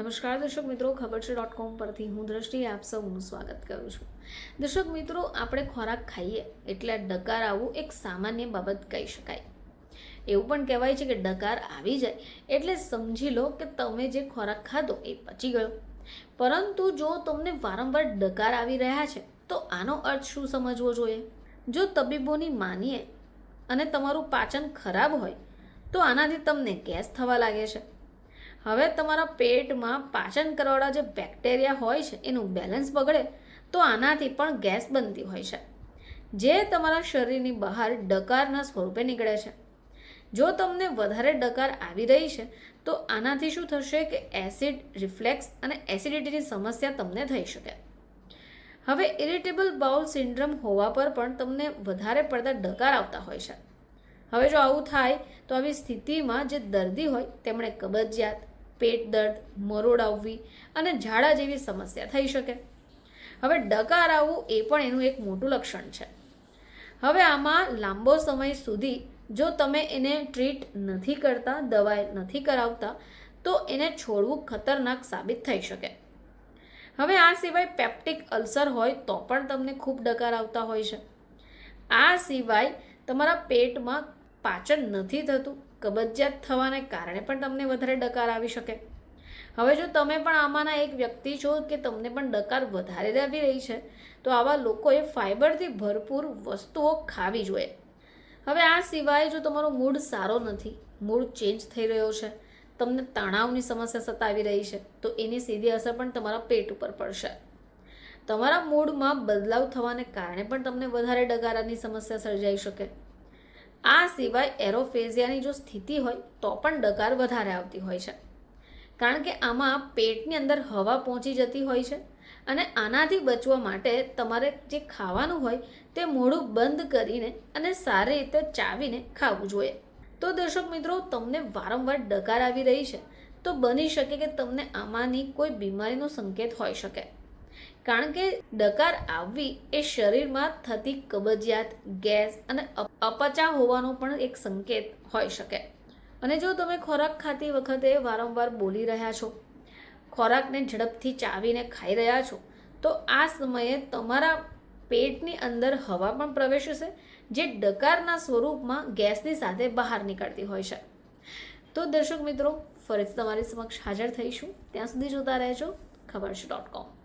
નમસ્કાર દર્શક મિત્રો ખબર છે ડોટ કોમ પરથી હું દ્રષ્ટિ આપ સૌનું સ્વાગત કરું છું. દર્શક મિત્રો, આપણે ખોરાક ખાઈએ એટલે ડકાર આવવું એક સામાન્ય બાબત કહી શકાય. એવું પણ કહેવાય છે કે ડકાર આવી જાય એટલે સમજી લો કે તમે જે ખોરાક ખાધો એ પચી ગયો. પરંતુ જો તમને વારંવાર ડકાર આવી રહ્યા છે, તો આનો અર્થ શું સમજવો જોઈએ? જો તબીબોની માનીએ અને તમારું પાચન ખરાબ હોય, તો આનાથી તમને ગેસ થવા લાગે છે. હવે તમારા પેટમાં પાચન કરવાળા જે બેક્ટેરિયા હોય છે, એનું બેલેન્સ બગડે, તો આનાથી પણ ગેસ બનતી હોય છે. જે તમારા શરીરની બહાર ડકારના સ્વરૂપે નીકળે છે. જો તમને વધારે ડકાર આવી રહી છે, તો આનાથી શું થશે કે એસિડ રિફ્લેક્સ અને એસિડિટીની સમસ્યા તમને થઈ શકે. હવે ઇરિટેબલ બાઉલ સિન્ડ્રમ હોવા પર પણ તમને વધારે પડતા ડકાર આવતા હોય છે. હવે જો આવું થાય, તો આવી સ્થિતિમાં જે દર્દી હોય, તેમણે કબજિયાત પેટ દર્દ, મરોડ આવવી અને ઝાડા જેવી સમસ્યા થઈ શકે. હવે ડકાર આવવું એ પણ એનું એક મોટું લક્ષણ છે. હવે આમાં લાંબો સમય સુધી જો તમે એને ટ્રીટ નથી કરતા, દવાઈ નથી કરાવતા, તો એને છોડવું ખતરનાક સાબિત થઈ શકે. હવે આ સિવાય પેપ્ટિક અલ્સર હોય તો પણ તમને ખૂબ ડકાર આવતા હોય છે. આ સિવાય તમારા પેટમાં પાચન નથી થતું કબજિયાત થવાને કારણે પણ તમને વધારે ડકાર આવી શકે. હવે જો તમે પણ આમાંના એક વ્યક્તિ છો કે તમને પણ ડકાર વધારે આવી રહી છે, તો આવા લોકોએ ફાઇબરથી ભરપૂર વસ્તુઓ ખાવી જોઈએ. હવે આ સિવાય જો તમારો મૂડ સારો નથી, મૂડ ચેન્જ થઈ રહ્યો છે, તમને તણાવની સમસ્યા સતાવી રહી છે, તો એની સીધી અસર પણ તમારા પેટ ઉપર પડશે. તમારા મૂડમાં બદલાવ થવાને કારણે પણ તમને વધારે ડગારાની સમસ્યા સર્જાઈ શકે. આ સિવાય એરોફેઝિયાની જો સ્થિતિ હોય, તો પણ ડકાર વધારે આવતી હોય છે. કારણ કે આમાં પેટની અંદર હવા પહોંચી જતી હોય છે અને આનાથી બચવા માટે તમારે જે ખાવાનું હોય, તે મોઢું બંધ કરીને અને સારી રીતે ચાવીને ખાવું જોઈએ. તો દર્શક મિત્રો, તમને વારંવાર ડકાર આવી રહી છે, તો બની શકે કે તમને આમાંની કોઈ બીમારીનો સંકેત હોઈ શકે. કારણ કે ડકાર આવવી એ શરીરમાં થતી કબજિયાત, ગેસ અને અપ- અપચા હોવાનો પણ એક સંકેત હોઈ શકે. અને જો તમે ખોરાક ખાતી વખતે વારંવાર બોલી રહ્યા છો, ખોરાકને ઝડપથી ચાવીને ખાઈ રહ્યા છો, તો આ સમયે તમારા પેટની અંદર હવા પણ પ્રવેશશે, જે ડકારના સ્વરૂપમાં ગેસની સાથે બહાર નીકળતી હોય છે. તો દર્શક મિત્રો, ફરીથી તમારી સમક્ષ હાજર થઈશું. ત્યાં સુધી જોતા રહેજો, ખબર છે ડોટ કોમ